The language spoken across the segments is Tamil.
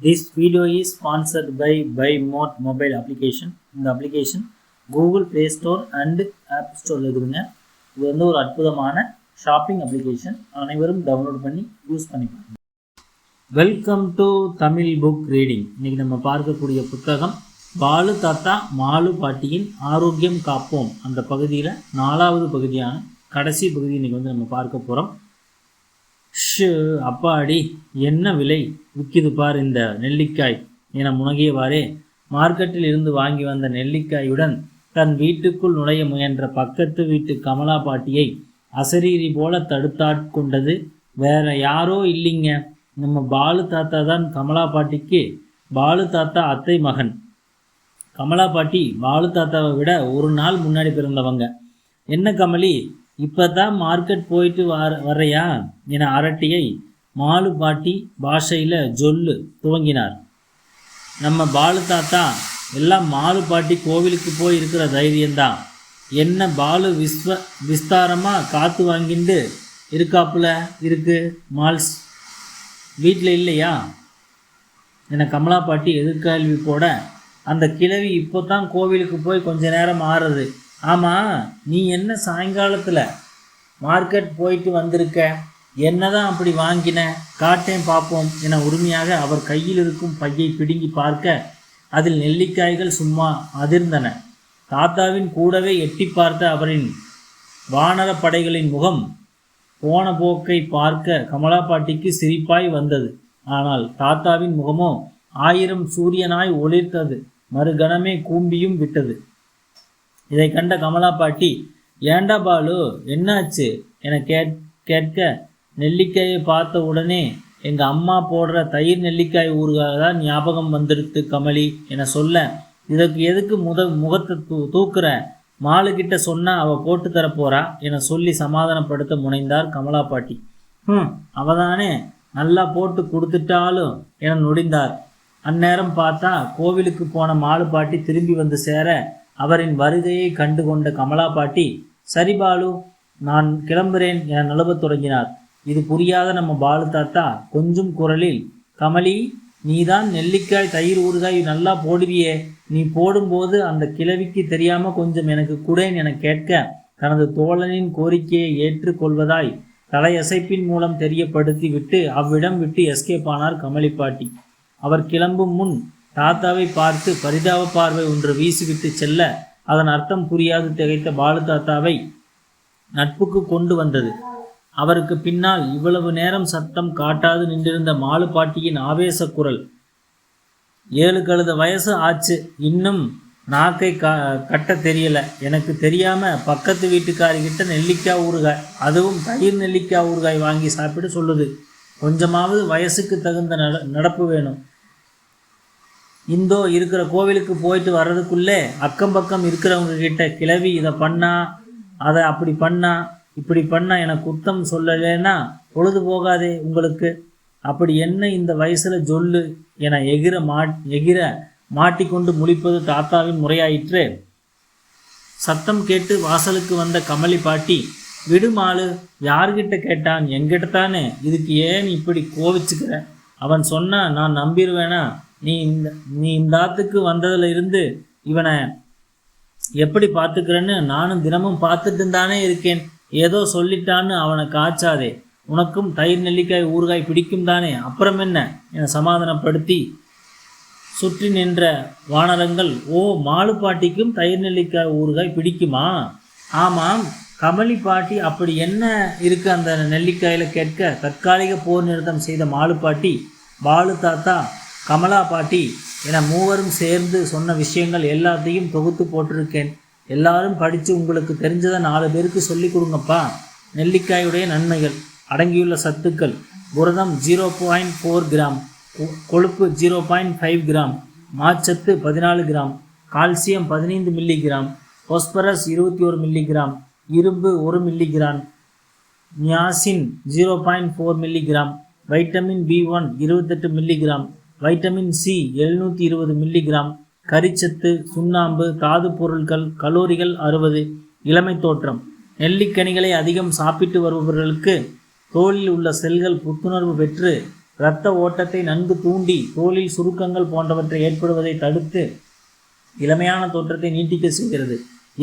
This video is sponsored by BuyMote mobile application. இந்த application Google Play Store and app ஸ்டோரில் இருக்குதுங்க. இது வந்து ஒரு அற்புதமான ஷாப்பிங் அப்ளிகேஷன் அனைவரும் டவுன்லோட் பண்ணி யூஸ் பண்ணி பாருங்க. Welcome to Tamil book reading இன்றைக்கி நம்ம பார்க்கக்கூடிய புத்தகம் பாலு தாத்தா மாலு பாட்டியின் ஆரோக்கியம் காப்போம். அந்த பகுதியில் நாலாவது பகுதியான கடைசி பகுதி இன்னைக்கு வந்து நம்ம பார்க்க போகிறோம் ஷு அப்பாடி என்ன விலை? விற்கிது பார் இந்த நெல்லிக்காய். என முனகியவாறே மார்க்கெட்டில் இருந்து வாங்கி வந்த நெல்லிக்காயுடன் தன் வீட்டுக்குள் நுழைய முயன்ற பக்கத்து வீட்டு கமலா பாட்டியை அசரீரி போல தடுத்தாட்கொண்டது வேற யாரோ இல்லைங்க. நம்ம பாலு தாத்தா தான் கமலா பாட்டிக்கு பாலு தாத்தா அத்தை மகன். கமலா பாட்டி பாலு தாத்தாவை விட ஒரு நாள் முன்னாடி பிறந்தவங்க. என்ன கமலி இப்போ தான் மார்க்கெட் போயிட்டு வர வரையா என அரட்டியை மாலு பாட்டி பாஷையில் ஜொல்லு துவங்கினார். நம்ம பாலு தாத்தா எல்லாம் மாலு பாட்டி கோவிலுக்கு போய் இருக்கிற தைரியம்தான். என்ன பாலு விஸ்வ விஸ்தாரமாக காற்று வாங்கிண்டு இருக்காப்புல இருக்கு மால்ஸ் வீட்டில் இல்லையா? என கமலா பாட்டி எதிர்கேள்வி போட அந்த கிழவி இப்போ தான் கோவிலுக்கு போய் கொஞ்ச நேரம் ஆறுறது ஆமாம் நீ என்ன சாயங்காலத்தில் மார்க்கெட் போயிட்டு வந்திருக்க? என்னதான் அப்படி வாங்கின? காட்டேன் பார்ப்போம் என உரிமையாக அவர் கையில் இருக்கும் பையை பிடுங்கி பார்க்க அதில் நெல்லிக்காய்கள் சும்மா அதிர்ந்தன. தாத்தாவின் கூடவே எட்டி பார்த்த அவரின் வானர படைகளின் முகம் போன போக்கை பார்க்க கமலா பாட்டிக்கு சிரிப்பாய் வந்தது. ஆனால் தாத்தாவின் முகமோ ஆயிரம் சூரியனாய் ஒளிர்த்தது. மறுகணமே கூம்பியும் விட்டது. இதை கண்ட கமலா பாட்டி ஏண்டா பாலு என்னாச்சு? என கேட் கேட்க நெல்லிக்காயை பார்த்த உடனே எங்கள் அம்மா போடுற தயிர் நெல்லிக்காய் ஊறுகாய் தான் ஞாபகம் வந்துடுத்து கமலி என சொல்ல இதற்கு எதுக்கு முத முகத்தை தூ தூக்குற? மாலுக்கிட்ட சொன்னால் அவள் போட்டு தரப்போறா என சொல்லி சமாதானப்படுத்த முனைந்தார் கமலா பாட்டி. ம் அவதானே நல்லா போட்டு கொடுத்துட்டாலும் என நொடிந்தார். அந்நேரம் பார்த்தா கோவிலுக்கு போன மாலு பாட்டி திரும்பி வந்து சேர அவரின் வருகையை கண்டு கொண்ட கமலா பாட்டி சரி பாலு நான் கிளம்புறேன் என நழுவத் தொடங்கினார். இது புரியாத நம்ம பாலு தாத்தா கொஞ்சம் குரலில் கமலி நீதான் நெல்லிக்காய் தயிர் ஊறுகாய் நல்லா போடுவியே. நீ போடும்போது அந்த கிழவிக்கு தெரியாம கொஞ்சம் எனக்கு குடேன் என கேட்க தனது தோழனின் கோரிக்கையை ஏற்றுக்கொள்வதாய் தலையசைப்பின் மூலம் தெரியப்படுத்தி விட்டு அவ்விடம் விட்டு எஸ்கேப் ஆனார் கமலி பாட்டி. அவர் கிளம்பும் முன் தாத்தாவை பார்த்து பரிதாப பார்வை ஒன்று வீசிவிட்டு செல்ல அதன் அர்த்தம் புரியாது திகைத்த பாலு தாத்தாவை நட்புக்கு கொண்டு வந்தது. அவருக்கு பின்னால் இவ்வளவு நேரம் சத்தம் காட்டாது நின்றிருந்த மாலு பாட்டியின் ஆவேச குரல். ஏழு கழுத வயசு ஆச்சு இன்னும் நாக்கை க கட்ட தெரியல. எனக்கு தெரியாம பக்கத்து வீட்டுக்காரிக்கிட்ட நெல்லிக்காய் ஊறுகாய் அதுவும் தயிர் நெல்லிக்காய் ஊறுகாய் வாங்கி சாப்பிட சொல்லுது. கொஞ்சமாவது வயசுக்கு தகுந்த நட நடப்பு வேணும். இந்தோ இருக்கிற கோவிலுக்கு போயிட்டு வர்றதுக்குள்ளே அக்கம் பக்கம் இருக்கிறவங்க கிட்ட கிளவி இதை பண்ணா அதை அப்படி பண்ணா இப்படி பண்ணா எனக்கு குத்தம் சொல்லலைன்னா பொழுது போகாதே உங்களுக்கு. அப்படி என்ன இந்த வயசில் சொல்லு என எகிர மா எகிர மாட்டிக்கொண்டு முழிப்பது தாத்தாவின் முறையாயிற்று. சத்தம் கேட்டு வாசலுக்கு வந்த கமலி பாட்டி விடுமாளு யார்கிட்ட கேட்டான்? என்கிட்ட தானே இதுக்கு ஏன் இப்படி கோவிச்சுக்கிற? அவன் சொன்னா நான் நம்பிடுவேனா நீ இந்த நீ இந்த ஆத்துக்கு வந்ததுல இருந்து இவனை எப்படி பார்த்துக்கிறேன்னு நானும் தினமும் பார்த்துட்டு தானே இருக்கேன். ஏதோ சொல்லிட்டான்னு அவனை காய்ச்சாதே. உனக்கும் தயிர் நெல்லிக்காய் ஊறுகாய் பிடிக்கும் தானே. அப்புறம் என்ன? என சமாதானப்படுத்தி சுற்றி நின்ற வானரங்கள் ஓ மாலு பாட்டிக்கும் தயிர் நெல்லிக்காய் ஊறுகாய் பிடிக்குமா? ஆமாம். கமலி பாட்டி அப்படி என்ன இருக்கு அந்த நெல்லிக்காயில் கேட்க? தற்காலிக போர் நிறுத்தம் செய்த மாலு பாட்டி பாலு தாத்தா கமலா பாட்டி என மூவரும் சேர்ந்து சொன்ன விஷயங்கள் எல்லாத்தையும் தொகுத்து போட்டிருக்கேன். எல்லாரும் படித்து உங்களுக்கு தெரிஞ்சதை நாலு பேருக்கு சொல்லி கொடுங்கப்பா. நெல்லிக்காயுடைய நன்மைகள் அடங்கியுள்ள சத்துக்கள். புரதம் ஜீரோ பாயிண்ட் ஃபோர் கிராம் கொ- கொழுப்பு ஜீரோ பாயிண்ட் ஃபைவ் கிராம் மாச்சத்து பதினாலு கிராம் கால்சியம் பதினைந்து மில்லிகிராம் ஃபோஸ்பரஸ் இருபத்தி ஒரு மில்லிகிராம் இரும்பு ஒரு milligram niacin zero point four milligram vitamin B one இருபத்தெட்டு மில்லிகிராம் வைட்டமின் சி எழுநூற்றி இருபது மில்லிகிராம் கரிச்சத்து சுண்ணாம்பு தாது பொருட்கள் கலோரிகள் அறுபது இளமை தோற்றம். நெல்லிக்கனிகளை அதிகம் சாப்பிட்டு வருபவர்களுக்கு தோலில் உள்ள செல்கள் புத்துணர்வு பெற்று இரத்த ஓட்டத்தை நன்கு தூண்டி தோலில் சுருக்கங்கள் போன்றவற்றை ஏற்படுவதை தடுத்து இளமையான தோற்றத்தை நீட்டிக்க செய்கிறது.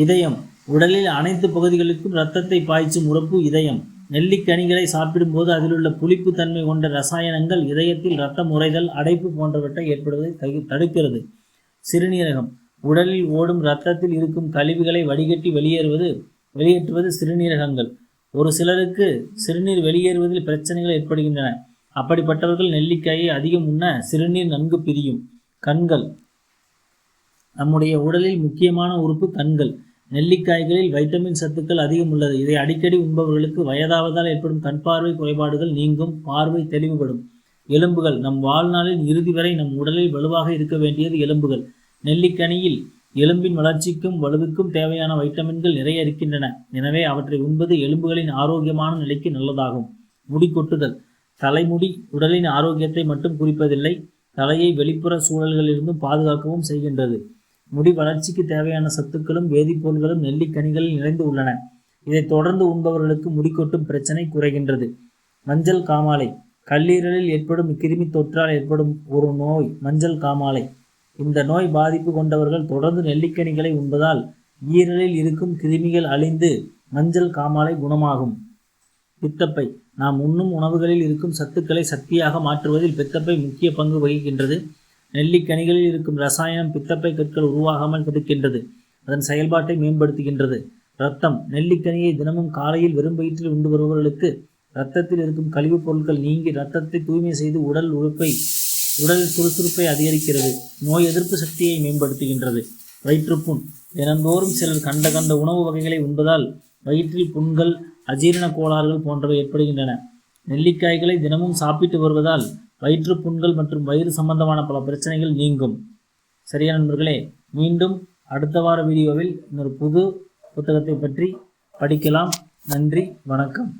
இதயம் உடலில் அனைத்து பகுதிகளுக்கும் இரத்தத்தை பாய்ச்சும் உறுப்பு இதயம். நெல்லிக்கனிகளை சாப்பிடும்போது அதிலுள்ள புளிப்பு தன்மை கொண்ட ரசாயனங்கள் இதயத்தில் இரத்தம் உறைதல் அடைப்பு போன்றவற்றை ஏற்படுவதை தடுக்கிறது. சிறுநீரகம். உடலில் ஓடும் இரத்தத்தில் இருக்கும் கழிவுகளை வடிகட்டி வெளியேறுவது வெளியேற்றுவது சிறுநீரகங்கள். ஒரு சிலருக்கு சிறுநீர் வெளியேறுவதில் பிரச்சனைகள் ஏற்படுகின்றன. அப்படிப்பட்டவர்கள் நெல்லிக்காயை அதிகம் உண்ண சிறுநீர் நன்கு பிரியும். கண்கள். நம்முடைய உடலில் முக்கியமான உறுப்பு கண்கள். நெல்லிக்காய்களில் வைட்டமின் சத்துக்கள் அதிகம் உள்ளது. இதை அடிக்கடி உண்பவர்களுக்கு வயதாவதால் ஏற்படும் கண் பார்வை குறைபாடுகள் நீங்கும் பார்வை தெளிவுபடும். எலும்புகள் நம் வாழ்நாளின் இறுதி வரை நம் உடலில் வலுவாக இருக்க வேண்டியது எலும்புகள். நெல்லிக்கனியில் எலும்பின் வளர்ச்சிக்கும் வலுவுக்கும் தேவையான வைட்டமின்கள் நிறைய இருக்கின்றன. எனவே அவற்றை உண்பது எலும்புகளின் ஆரோக்கியமான நிலைக்கு நல்லதாகும். முடி கொட்டுதல். தலைமுடி உடலின் ஆரோக்கியத்தை மட்டும் குறிப்பதில்லை தலையை வெளிப்புற சூழல்களிலிருந்தும் பாதுகாக்கவும் செய்கின்றது. முடி வளர்ச்சிக்கு தேவையான சத்துக்களும் வேதிப்பொருள்களும் நெல்லிக்கனிகளில் நிறைந்து உள்ளன. இதை தொடர்ந்து உண்பவர்களுக்கு முடி கொட்டும் பிரச்சனை குறைகின்றது. மஞ்சள் காமாலை. கல்லீரலில் ஏற்படும் கிருமி தொற்றால் ஏற்படும் ஒரு நோய் மஞ்சள் காமாலை. இந்த நோய் பாதிப்பு கொண்டவர்கள் தொடர்ந்து நெல்லிக்கனிகளை உண்பதால் ஈரலில் இருக்கும் கிருமிகள் அழிந்து மஞ்சள் காமாலை குணமாகும். பித்தப்பை. நாம் உண்ணும் உணவுகளில் இருக்கும் சத்துக்களை சக்தியாக மாற்றுவதில் பித்தப்பை முக்கிய பங்கு வகிக்கின்றது. நெல்லிக்கனிகளில் இருக்கும் ரசாயனம் பித்தப்பை கற்கள் உருவாகாமல் தடுக்கின்றது. அதன் செயல்பாட்டை மேம்படுத்துகின்றது. ரத்தம் நெல்லிக்கனியை தினமும் காலையில் வெறும் வயிற்றில் உண்டு வருபவர்களுக்கு ரத்தத்தில் இருக்கும் கழிவுப் பொருட்கள் நீங்கி ரத்தத்தை தூய்மை செய்து உடல் உறுப்பை உடல் சுறுசுறுப்பை அதிகரிக்கிறது. நோய் எதிர்ப்பு சக்தியை மேம்படுத்துகின்றது. வயிற்றுப்புண். தினந்தோறும் சிலர் கண்ட கண்ட உணவு வகைகளை உண்பதால் வயிற்றில் புண்கள் அஜீரண கோளாறுகள் போன்றவை ஏற்படுகின்றன. நெல்லிக்காய்களை தினமும் சாப்பிட்டு வருவதால் வயிற்று புண்கள் மற்றும் வயிறு சம்பந்தமான பல பிரச்சனைகள் நீங்கும். சரியா நண்பர்களே மீண்டும் அடுத்த வார வீடியோவில் இன்னொரு புது புத்தகத்தை பற்றி படிக்கலாம். நன்றி வணக்கம்.